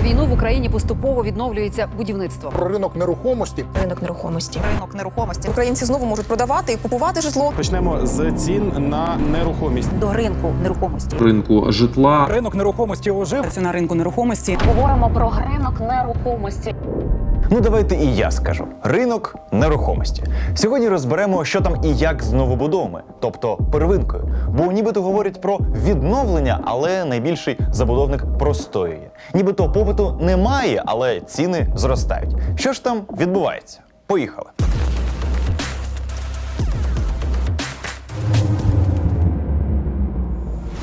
Попри війну в Україні поступово відновлюється будівництво. про ринок нерухомості. ринок нерухомості. ринок нерухомості. Українці знову можуть продавати і купувати житло. Почнемо з цін на нерухомість. До ринку нерухомості. ринку житла. Ринок нерухомості ожив. Це на ринку нерухомості. Говоримо про ринок нерухомості. Ну давайте і я скажу: ринок нерухомості. Сьогодні розберемо, що там і як з новобудовами, тобто первинкою. Бо нібито говорять про відновлення, але найбільший забудовник простоює. Нібито попиту немає, але ціни зростають. Що ж там відбувається? Поїхали.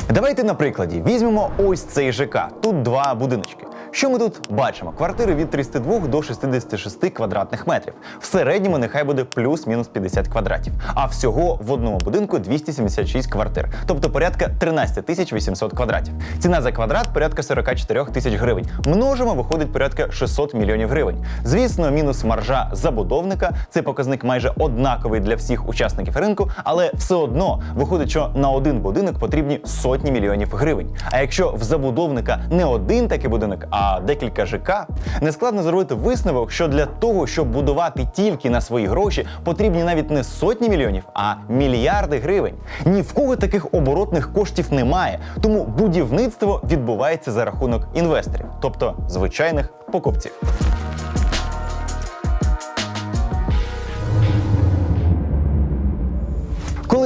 Давайте на прикладі візьмемо ось цей ЖК. Тут два будиночки. Що ми тут бачимо? Квартири від 32 до 66 квадратних метрів. В середньому нехай буде плюс-мінус 50 квадратів. А всього в одному будинку 276 квартир, тобто порядка 13 тисяч 800 квадратів. Ціна за квадрат порядка 44 тисяч гривень. Множимо виходить порядка 600 мільйонів гривень. Звісно, мінус маржа забудовника це показник майже однаковий для всіх учасників ринку, але все одно виходить, що на один будинок потрібні сотні мільйонів гривень. А якщо в забудовника не один такий будинок, а декілька ЖК, нескладно зробити висновок, що для того, щоб будувати тільки на свої гроші, потрібні навіть не сотні мільйонів, а мільярди гривень. Ні в кого таких оборотних коштів немає, тому будівництво відбувається за рахунок інвесторів, тобто звичайних покупців.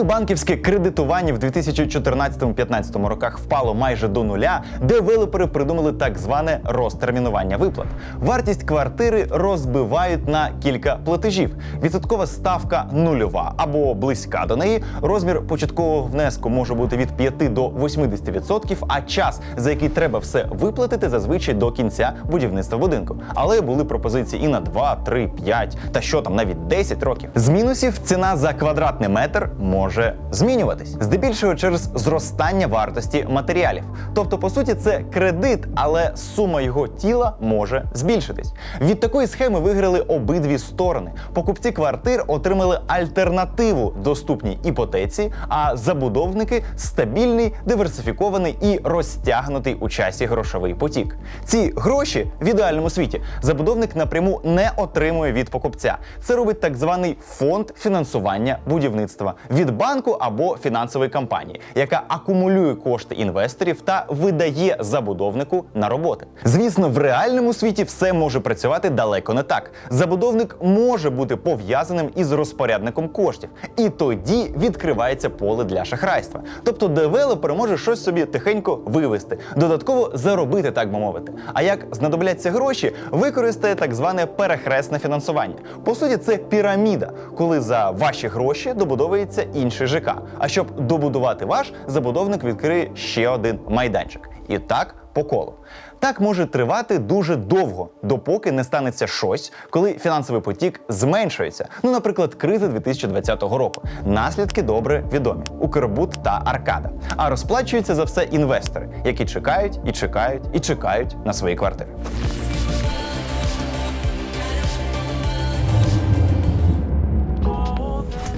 Коли банківське кредитування в 2014-2015 роках впало майже до нуля, девелопери придумали так зване розтермінування виплат. Вартість квартири розбивають на кілька платежів. Відсоткова ставка нульова або близька до неї. Розмір початкового внеску може бути від 5 до 80%, а час, за який треба все виплатити, зазвичай до кінця будівництва будинку. Але були пропозиції і на 2, 3, 5 та що там навіть 10 років. З мінусів ціна за квадратний метр може змінюватись, здебільшого через зростання вартості матеріалів. Тобто, по суті, це кредит, але сума його тіла може збільшитись. Від такої схеми виграли обидві сторони. Покупці квартир отримали альтернативу доступній іпотеці, а забудовники стабільний, диверсифікований і розтягнутий у часі грошовий потік. Ці гроші в ідеальному світі забудовник напряму не отримує від покупця. Це робить так званий фонд фінансування будівництва від банку або фінансової компанії, яка акумулює кошти інвесторів та видає забудовнику на роботи. Звісно, в реальному світі все може працювати далеко не так. Забудовник може бути пов'язаним із розпорядником коштів, і тоді відкривається поле для шахрайства. Тобто девелопер може щось собі тихенько вивести, додатково заробити, так би мовити. А як знадобляться гроші, використає так зване перехресне фінансування. По суті, це піраміда, коли за ваші гроші добудовується інший ЖК. А щоб добудувати ваш, забудовник відкриє ще один майданчик. І так по колу. Так може тривати дуже довго, допоки не станеться щось, коли фінансовий потік зменшується. Ну, наприклад, криза 2020 року. Наслідки добре відомі: Укрбуд та Аркада. А розплачуються за все інвестори, які чекають і чекають і чекають на свої квартири.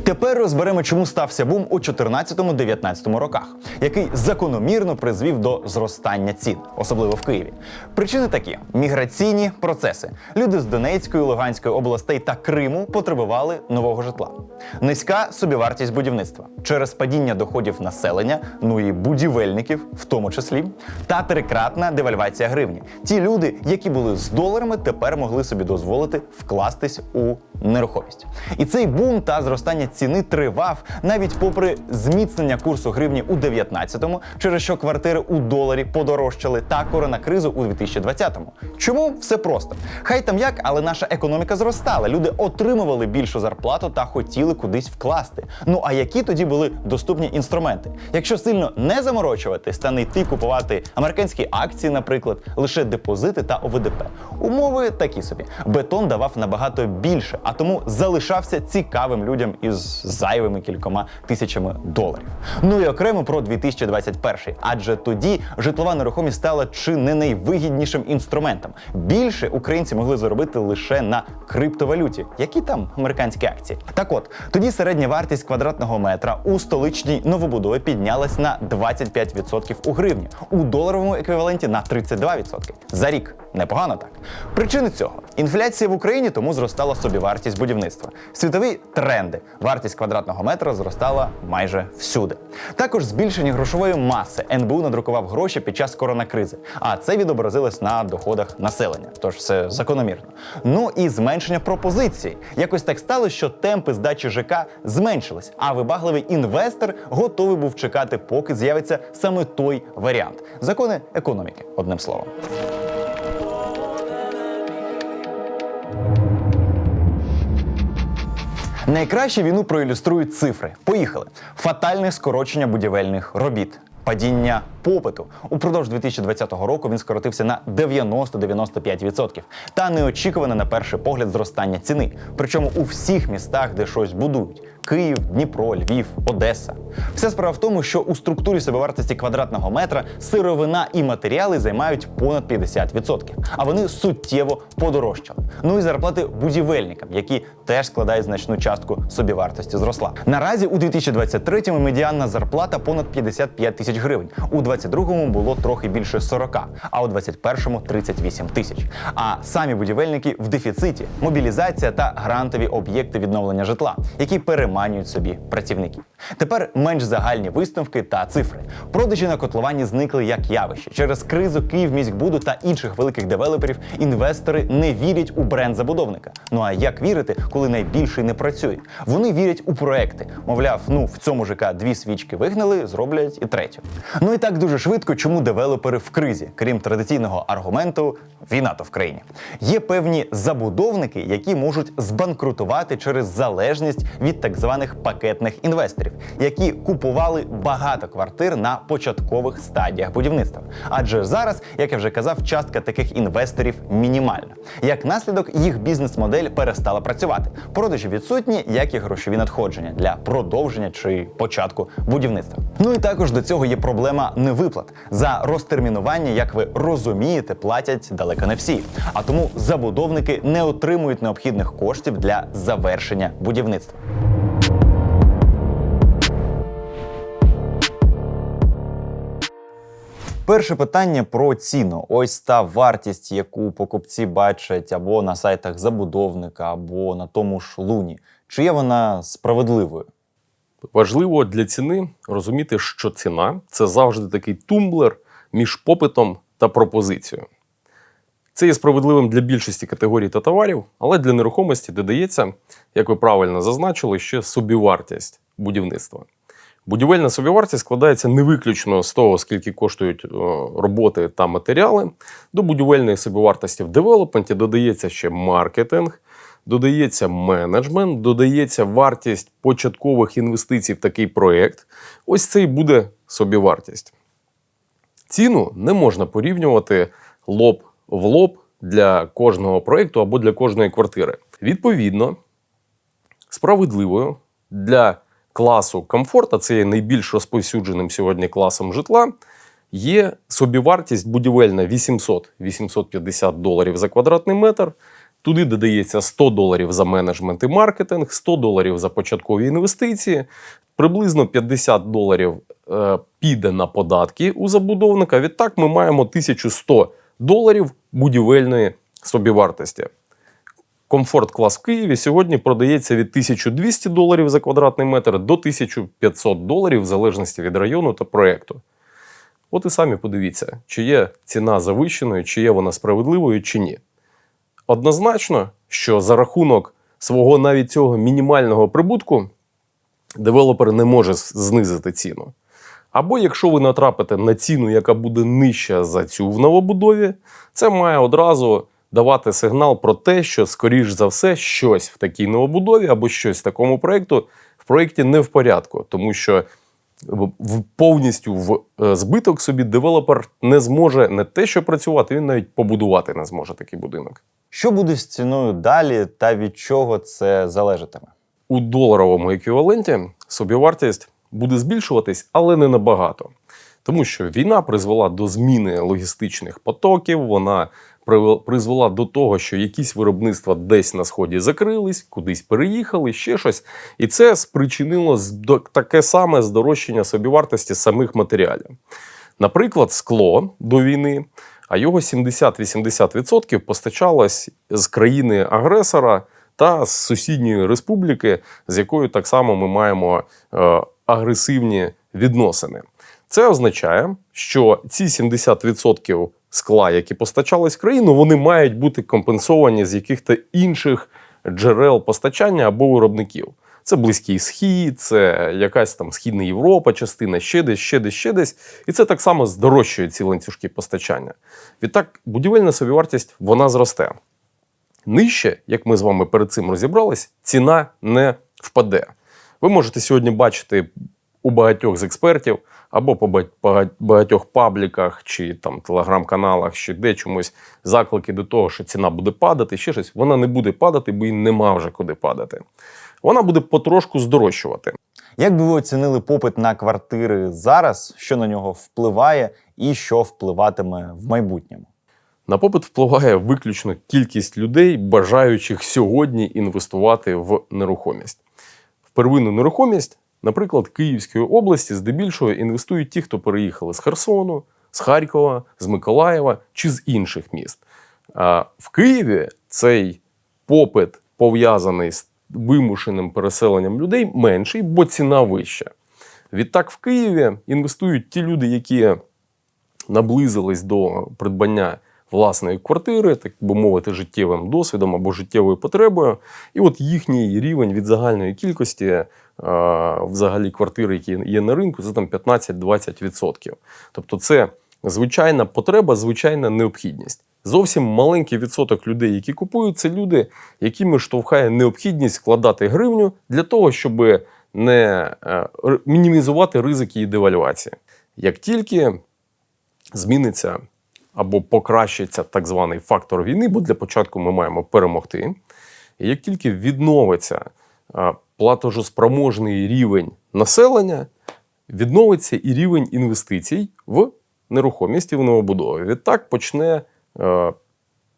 Тепер розберемо, чому стався бум у 14-19 роках, який закономірно призвів до зростання цін, особливо в Києві. Причини такі: міграційні процеси. Люди з Донецької, Луганської областей та Криму потребували нового житла. Низька собівартість будівництва через падіння доходів населення, ну і будівельників, в тому числі, та трикратна девальвація гривні. Ті люди, які були з доларами, тепер могли собі дозволити вкластись у нерухомість. І цей бум та зростання ціни тривав навіть попри зміцнення курсу гривні у 19-му, через що квартири у доларі подорожчали, та коронакризу у 2020-му. Чому все просто? Хай там як, але наша економіка зростала. Люди отримували більшу зарплату та хотіли кудись вкласти. Ну а які тоді були доступні інструменти? Якщо сильно не заморочуватись та не йти купувати американські акції, наприклад, лише депозити та ОВДП. Умови такі собі. Бетон давав набагато більше, а тому залишався цікавим людям із зайвими кількома тисячами доларів. Ну і окремо про 2021, адже тоді житлова нерухомість стала чи не найвигіднішим інструментом. Більше українці могли заробити лише на криптовалюті, які там американські акції. Так от тоді середня вартість квадратного метра у столичній новобудові піднялась на 25% у гривні, у доларовому еквіваленті на 32% за рік. Непогано так. Причини цього інфляція в Україні тому зростала собівартість будівництва. Світові тренди. Вартість квадратного метра зростала майже всюди. Також збільшення грошової маси НБУ надрукував гроші під час коронакризи, а це відобразилось на доходах населення. Тож все закономірно. Ну і зменшення пропозиції. Якось так сталося, що темпи здачі ЖК зменшились, а вибагливий інвестор готовий був чекати, поки з'явиться саме той варіант. Закони економіки, одним словом. Найкраще війну проілюструють цифри. Поїхали. Фатальне скорочення будівельних робіт. Падіння попиту упродовж 2020 року він скоротився на 90-95%. Та неочікуване на перший погляд зростання ціни. Причому у всіх містах, де щось будують: Київ, Дніпро, Львів, Одеса. Вся справа в тому, що у структурі собівартості квадратного метра сировина і матеріали займають понад 50%, а вони суттєво подорожчали. Ну і зарплати будівельникам, які теж складають значну частку собівартості зросла. Наразі у 2023-му медіанна зарплата понад 55 тисяч гривень. У 22-му було трохи більше 40, а у 21-му 38 тисяч. А самі будівельники в дефіциті, мобілізація та грантові об'єкти відновлення житла, які переманюють собі працівників. Тепер менш загальні висновки та цифри. Продажі на котловані зникли як явище. Через кризу Київміськбуду та інших великих девелоперів інвестори не вірять у бренд забудовника. Ну а як вірити, коли найбільший не працює? Вони вірять у проекти. Мовляв, ну в цьому ЖК дві свічки вигнали, зроблять і третю. Ну і так дуже швидко, чому девелопери в кризі, крім традиційного аргументу, війна то в країні. Є певні забудовники, які можуть збанкрутувати через залежність від так званих пакетних інвесторів, які купували багато квартир на початкових стадіях будівництва. Адже зараз, як я вже казав, частка таких інвесторів мінімальна. Як наслідок, їх бізнес-модель перестала працювати. Продажі відсутні, як і грошові надходження для продовження чи початку будівництва. Ну і також до цього є проблема невиплат. За розтермінування, як ви розумієте, платять далеко не всі. А тому забудовники не отримують необхідних коштів для завершення будівництва. Перше питання про ціну. Ось та вартість, яку покупці бачать або на сайтах забудовника, або на тому ж луні. Чи є вона справедливою? Важливо для ціни розуміти, що ціна це завжди такий тумблер між попитом та пропозицією. Це є справедливим для більшості категорій та товарів, але для нерухомості додається, як ви правильно зазначили, ще собівартість будівництва. Будівельна собівартість складається не виключно з того, скільки коштують е, роботи та матеріали. До будівельної собівартості в девелопменті додається ще маркетинг, додається менеджмент, додається вартість початкових інвестицій в такий проєкт. Ось це і буде собівартість. Ціну не можна порівнювати лоб в лоб для кожного проєкту або для кожної квартири. Відповідно, справедливою для класу комфорт, а це є найбільш розповсюдженим сьогодні класом житла, є собівартість будівельна 800-850 доларів за квадратний метр. Туди додається 100 доларів за менеджмент і маркетинг, 100 доларів за початкові інвестиції, приблизно 50 доларів е, піде на податки у забудовника. Відтак ми маємо 1100 доларів будівельної собівартості. Комфорт клас в Києві сьогодні продається від 1200 доларів за квадратний метр до 1500 доларів в залежності від району та проєкту. От і самі подивіться, чи є ціна завищеною, чи є вона справедливою, чи ні. Однозначно, що за рахунок свого навіть цього мінімального прибутку девелопер не може знизити ціну. Або якщо ви натрапите на ціну, яка буде нижча за цю в новобудові, це має одразу давати сигнал про те, що, скоріш за все, щось в такій новобудові або щось в такому проєкту в проєкті не в порядку, тому що повністю в е, збиток собі девелопер не зможе не те, що працювати, він навіть побудувати не зможе такий будинок. Що буде з ціною далі та від чого це залежатиме? у доларовому еквіваленті собівартість буде збільшуватись, але не набагато. Тому що війна призвела до зміни логістичних потоків, вона призвела до того, що якісь виробництва десь на сході закрились, кудись переїхали, ще щось. І це спричинило таке саме здорожчання собівартості самих матеріалів. Наприклад, скло до війни а його 70-80% постачалось з країни-агресора та з сусідньої республіки, з якою так само ми маємо е, агресивні відносини. Це означає, що ці 70% скла, які постачались в країну, вони мають бути компенсовані з яких-то інших джерел постачання або виробників. Це Близький Схід, це якась там Східна Європа, частина ще десь, ще десь, ще десь. І це так само здорожчує ці ланцюжки постачання. Відтак, будівельна собівартість вона зросте. Нижче, як ми з вами перед цим розібрались, ціна не впаде. Ви можете сьогодні бачити у багатьох з експертів або по багатьох пабліках чи там телеграм-каналах, чи де чомусь заклики до того, що ціна буде падати, ще щось. Вона не буде падати, бо їй нема вже куди падати. Вона буде потрошку здорожчувати. Як би ви оцінили попит на квартири зараз, що на нього впливає і що впливатиме в майбутньому? На попит впливає виключно кількість людей, бажаючих сьогодні інвестувати в нерухомість. В первинну нерухомість, наприклад, Київської області, здебільшого інвестують ті, хто переїхали з Херсону, з Харкова, з Миколаєва чи з інших міст. А в Києві цей попит пов'язаний з вимушеним переселенням людей менший, бо ціна вища. Відтак в Києві інвестують ті люди, які наблизились до придбання власної квартири, так би мовити, життєвим досвідом або життєвою потребою. І от їхній рівень від загальної кількості е, взагалі квартир, які є на ринку, це там 15-20%. Тобто, це звичайна потреба, звичайна необхідність. Зовсім маленький відсоток людей, які купують, це люди, якими штовхає необхідність вкладати гривню для того, щоб не е, мінімізувати ризики її девальвації. Як тільки зміниться або покращиться так званий фактор війни, бо для початку ми маємо перемогти. І як тільки відновиться е, платежоспроможний рівень населення, відновиться і рівень інвестицій в нерухомість і в новобудови. Відтак почне е,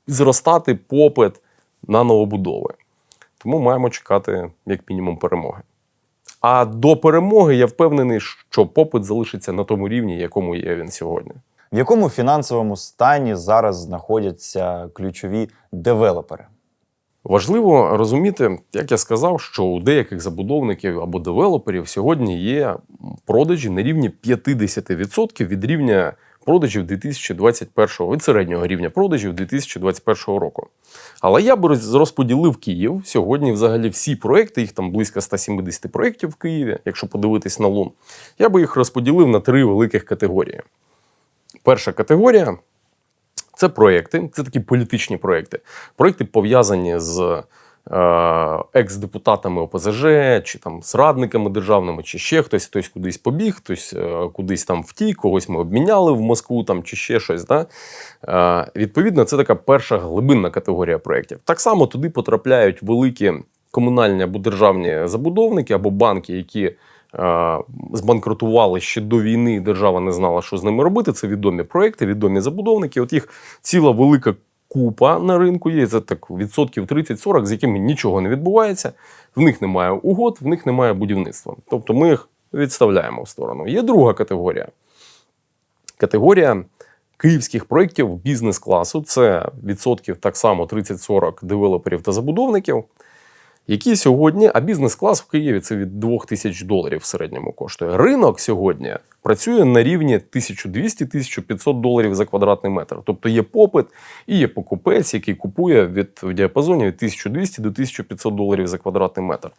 зростати попит на новобудови. Тому маємо чекати як мінімум перемоги. А до перемоги я впевнений, що попит залишиться на тому рівні, якому є він сьогодні. В якому фінансовому стані зараз знаходяться ключові девелопери? Важливо розуміти, як я сказав, що у деяких забудовників або девелоперів сьогодні є продажі на рівні 50% від рівня продажів 2021 від середнього рівня продажів 2021 року. Але я б розподілив Київ сьогодні. Взагалі всі проекти, їх там близько 170 проєктів в Києві, якщо подивитись на лун, я би їх розподілив на три великих категорії. Перша категорія це проекти, це такі політичні проекти. Проекти пов'язані з е, екс-депутатами ОПЗЖ, чи там з радниками державними, чи ще хтось, хтось кудись побіг, хтось е, кудись там втік, когось ми обміняли в Москву там, чи ще щось. Да? Е, відповідно, це така перша глибинна категорія проєктів. Так само туди потрапляють великі комунальні або державні забудовники, або банки, які збанкрутували ще до війни, держава не знала, що з ними робити. Це відомі проекти, відомі забудовники. От їх ціла велика купа на ринку є. Це так відсотків 30-40, з якими нічого не відбувається. В них немає угод, в них немає будівництва. Тобто ми їх відставляємо в сторону. Є друга категорія. Категорія київських проєктів бізнес-класу. Це відсотків так само 30-40 девелоперів та забудовників, які сьогодні, а бізнес-клас в Києві це від 2000 доларів в середньому коштує. Ринок сьогодні працює на рівні 1200-1500 доларів за квадратний метр. Тобто є попит і є покупець, який купує від в діапазоні від 1200 до 1500 доларів за квадратний метр.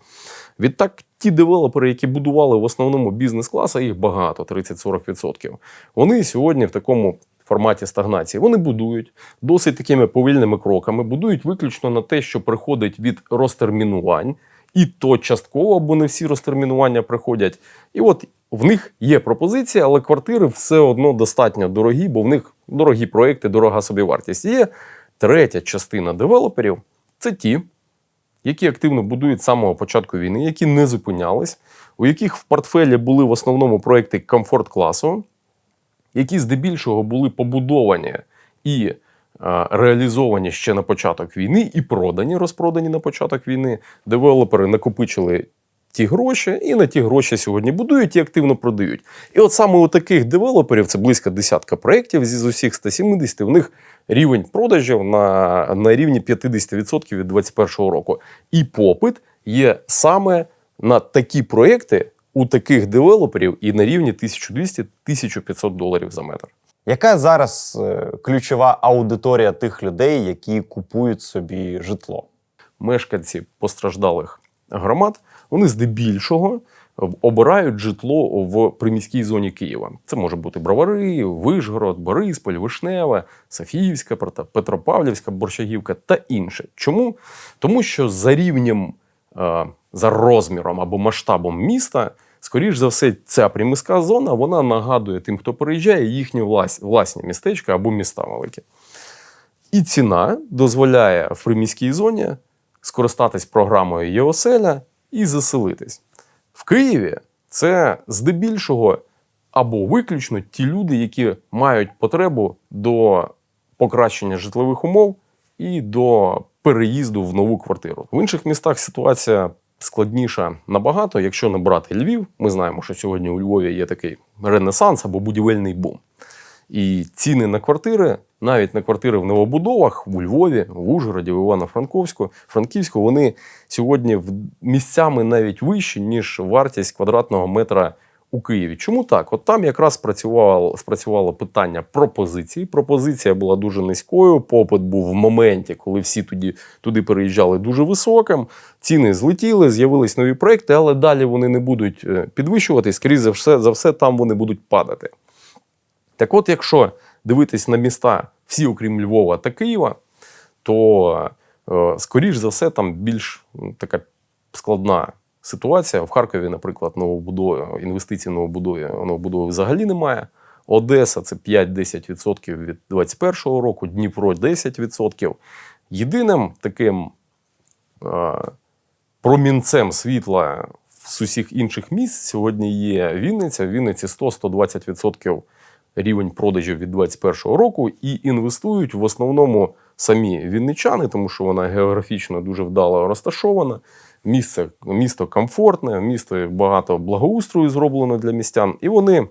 Відтак, ті девелопери, які будували в основному бізнес-клас, а їх багато, 30-40%, вони сьогодні в такому форматі стагнації. Вони будують досить такими повільними кроками, будують виключно на те, що приходить від розтермінувань, і то частково, бо не всі розтермінування приходять. І от в них є пропозиція, але квартири все одно достатньо дорогі, бо в них дорогі проекти, дорога собівартість. Є третя частина девелоперів це ті, які активно будують з самого початку війни, які не зупинялись, у яких в портфелі були в основному проекти комфорт-класу, які здебільшого були побудовані і е, реалізовані ще на початок війни, і продані, розпродані на початок війни. Девелопери накопичили ті гроші, і на ті гроші сьогодні будують і активно продають. І от саме у таких девелоперів, це близько десятка проєктів з усіх 170, у них рівень продажів на, на рівні 50% від 2021 року. І попит є саме на такі проєкти у таких девелоперів і на рівні 1200-1500 доларів за метр. Яка зараз е, ключова аудиторія тих людей, які купують собі житло? мешканці постраждалих громад, вони здебільшого обирають житло в приміській зоні Києва. Це може бути Бровари, Вишгород, Борисполь, Вишневе, Софіївська, Петро- Петропавлівська, Борщагівка та інше. Чому? Тому що за рівнем, е, за розміром або масштабом міста, скоріш за все, ця приміська зона вона нагадує тим, хто переїжджає, їхні влас- власні містечка або міста великі. І ціна дозволяє в приміській зоні скористатись програмою ЄОСЕЛЯ і заселитись. В Києві це здебільшого або виключно ті люди, які мають потребу до покращення житлових умов і до переїзду в нову квартиру. В інших містах ситуація складніша набагато. Якщо не брати Львів, ми знаємо, що сьогодні у Львові є такий ренесанс або будівельний бум. І ціни на квартири, навіть на квартири в новобудовах у Львові, в Ужгороді, в Івано-Франковську, Франківську, вони сьогодні місцями навіть вищі, ніж вартість квадратного метра у Києві. Чому так? От там якраз спрацювало, спрацювало питання пропозиції. Пропозиція була дуже низькою. Попит був в моменті, коли всі туди, туди переїжджали дуже високим. Ціни злетіли, з'явились нові проекти, але далі вони не будуть е, підвищуватись. Скоріше за все, за все, там вони будуть падати. Так от, якщо дивитись на міста всі, окрім Львова та Києва, то е, скоріш за все там більш така складна ситуація. В Харкові, наприклад, новобудови, інвестицій в новобудові, новобудови взагалі немає. Одеса це 5-10% від 2021 року, Дніпро 10%. Єдиним таким е, промінцем світла з усіх інших міст сьогодні є Вінниця. В Вінниці 100-120% рівень продажів від 2021 року і інвестують в основному самі вінничани, тому що вона географічно дуже вдало розташована. Місце, місто комфортне, місто багато благоустрою зроблено для містян, і вони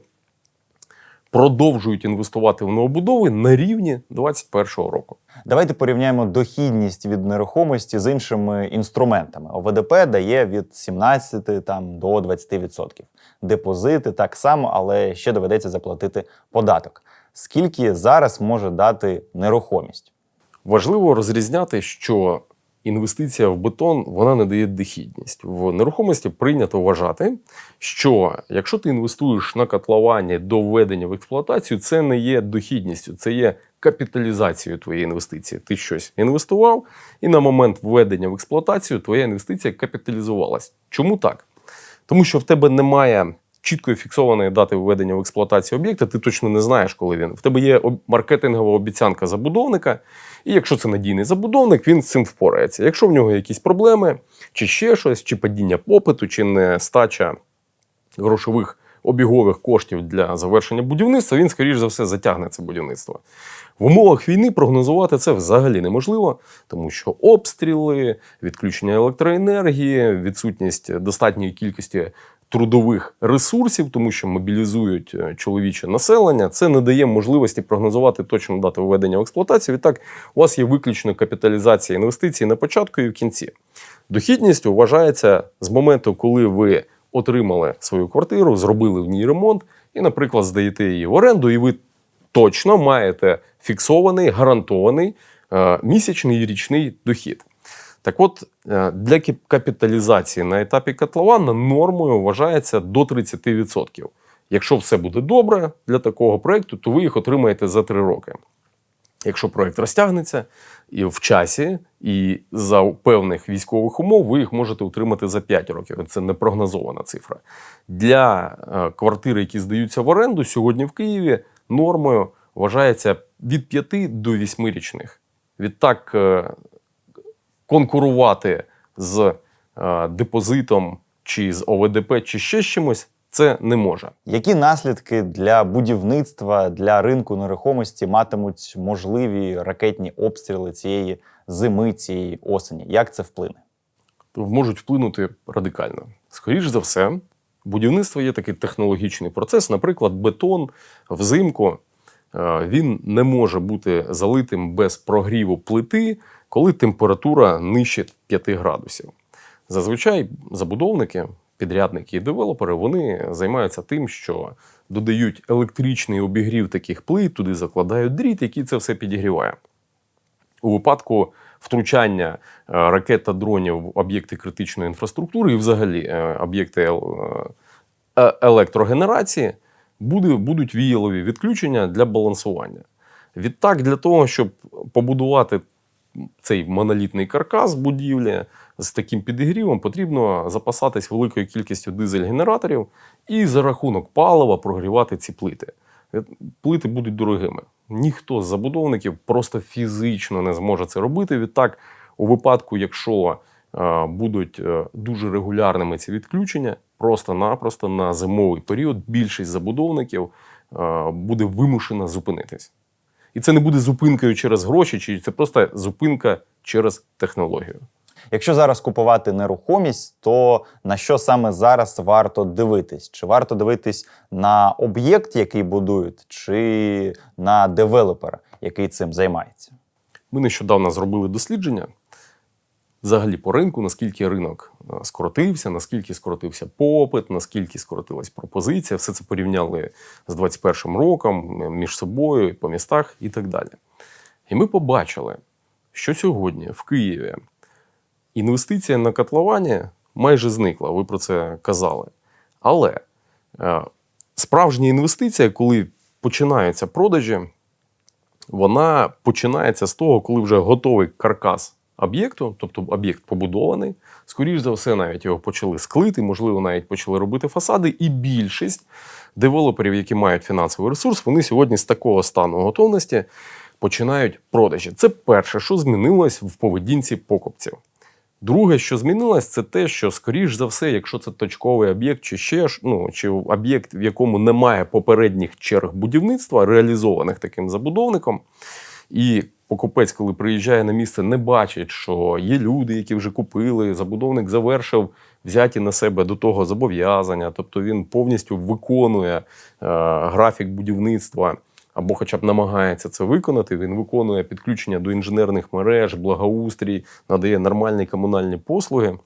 продовжують інвестувати в новобудови на рівні 2021 року. Давайте порівняємо дохідність від нерухомості з іншими інструментами. ОВДП дає від 17 там, до 20%. Депозити так само, але ще доведеться заплатити податок. Скільки зараз може дати нерухомість? Важливо розрізняти, що інвестиція в бетон вона не дає дохідність. В нерухомості прийнято вважати, що якщо ти інвестуєш на котловані до введення в експлуатацію, це не є дохідністю, це є капіталізацією твоєї інвестиції. Ти щось інвестував, і на момент введення в експлуатацію твоя інвестиція капіталізувалась. Чому так? Тому що в тебе немає чіткої фіксованої дати введення в експлуатацію об'єкта, ти точно не знаєш, коли він. В тебе є маркетингова обіцянка забудовника, і якщо це надійний забудовник, він з цим впорається. Якщо в нього якісь проблеми, чи ще щось, чи падіння попиту, чи нестача грошових обігових коштів для завершення будівництва, він, скоріш за все, затягне це будівництво. В умовах війни прогнозувати це взагалі неможливо, тому що обстріли, відключення електроенергії, відсутність достатньої кількості трудових ресурсів, тому що мобілізують е, чоловіче населення, це не дає можливості прогнозувати точну дату введення в експлуатацію. Відтак, у вас є виключно капіталізація інвестицій на початку і в кінці. Дохідність вважається з моменту, коли ви отримали свою квартиру, зробили в ній ремонт, і, наприклад, здаєте її в оренду, і ви точно маєте фіксований, гарантований е, місячний і річний дохід. Так от, е, для капіталізації на етапі котлована нормою вважається до 30%. Якщо все буде добре для такого проєкту, то ви їх отримаєте за 3 роки. Якщо проєкт розтягнеться і в часі, і за певних військових умов, ви їх можете утримати за 5 років. Це не прогнозована цифра. Для е, квартир, які здаються в оренду, сьогодні в Києві нормою вважається від 5 до 8 річних. Відтак, е, конкурувати з е, депозитом чи з ОВДП, чи ще з чимось, це не може. Які наслідки для будівництва, для ринку нерухомості матимуть можливі ракетні обстріли цієї зими, цієї осені? Як це вплине? можуть вплинути радикально. Скоріше за все, будівництво є такий технологічний процес. Наприклад, бетон взимку е, він не може бути залитим без прогріву плити, коли температура нижче 5 градусів. Зазвичай забудовники, підрядники і девелопери вони займаються тим, що додають електричний обігрів таких плит, туди закладають дріт, який це все підігріває. У випадку втручання е, ракет та дронів в об'єкти критичної інфраструктури і взагалі е, об'єкти е, електрогенерації будуть віялові відключення для балансування. Відтак, для того, щоб побудувати цей монолітний каркас будівлі з таким підігрівом, потрібно запасатись великою кількістю дизель-генераторів і за рахунок палива прогрівати ці плити. Е, Плити будуть дорогими. Ніхто з забудовників просто фізично не зможе це робити. Відтак, у випадку, якщо е, будуть е, дуже регулярними ці відключення, просто-напросто на зимовий період більшість забудовників буде вимушена зупинитись. І це не буде зупинкою через гроші, чи це просто зупинка через технологію. Якщо зараз купувати нерухомість, то на що саме зараз варто дивитись? Чи варто дивитись на об'єкт, який будують, чи на девелопера, який цим займається? Ми нещодавно зробили дослідження взагалі по ринку, наскільки ринок е, скоротився, наскільки скоротився попит, наскільки скоротилась пропозиція. Все це порівняли з 2021 роком між собою, по містах і так далі. І ми побачили, що сьогодні в Києві інвестиція на котловані майже зникла. Ви про це казали. Але е, справжня інвестиція, коли починаються продажі, вона починається з того, коли вже готовий каркас об'єкту, тобто об'єкт побудований. Скоріше за все, навіть його почали склити, можливо, навіть почали робити фасади. І більшість девелоперів, які мають фінансовий ресурс, вони сьогодні з такого стану готовності починають продажі. Це перше, що змінилось в поведінці покупців. Друге, що змінилось, це те, що, скоріш за все, якщо це точковий об'єкт, чи ще ну, чи об'єкт, в якому немає попередніх черг будівництва, реалізованих таким забудовником, і покупець, коли приїжджає на місце, не бачить, що є люди, які вже купили, забудовник завершив взяті на себе до того зобов'язання, тобто він повністю виконує е, графік будівництва. Або хоча б намагається це виконати, він виконує підключення до інженерних мереж, благоустрій, надає нормальні комунальні послуги.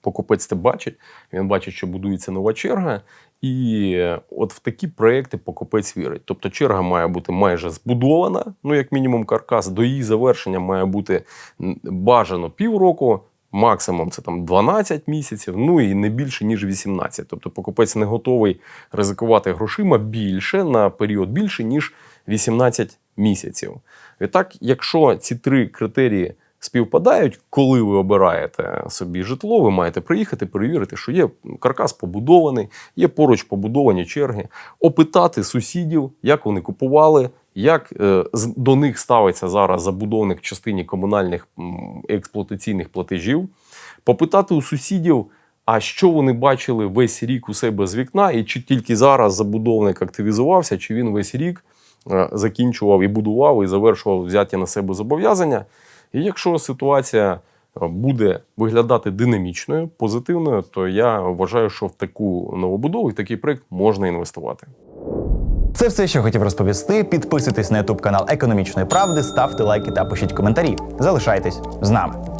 Покупець це бачить, він бачить, що будується нова черга, і от в такі проекти покупець вірить. Тобто черга має бути майже збудована, ну як мінімум каркас, до її завершення має бути бажано півроку, максимум це там 12 місяців, ну і не більше ніж 18. Тобто покупець не готовий ризикувати грошима більше на період більше ніж 18 місяців. Відтак, якщо ці три критерії співпадають, коли ви обираєте собі житло, ви маєте приїхати, перевірити, що є каркас побудований, є поруч побудовані черги, опитати сусідів, як вони купували, як е, до них ставиться зараз забудовник в частині комунальних експлуатаційних платежів, попитати у сусідів. А що вони бачили весь рік у себе з вікна, і чи тільки зараз забудовник активізувався, чи він весь рік е, закінчував і будував, і завершував взяті на себе зобов'язання. І якщо ситуація е, буде виглядати динамічною, позитивною, то я вважаю, що в таку новобудову, і такий проект можна інвестувати. Це все, що хотів розповісти. Підписуйтесь на YouTube канал Економічної правди, ставте лайки та пишіть коментарі. Залишайтесь з нами.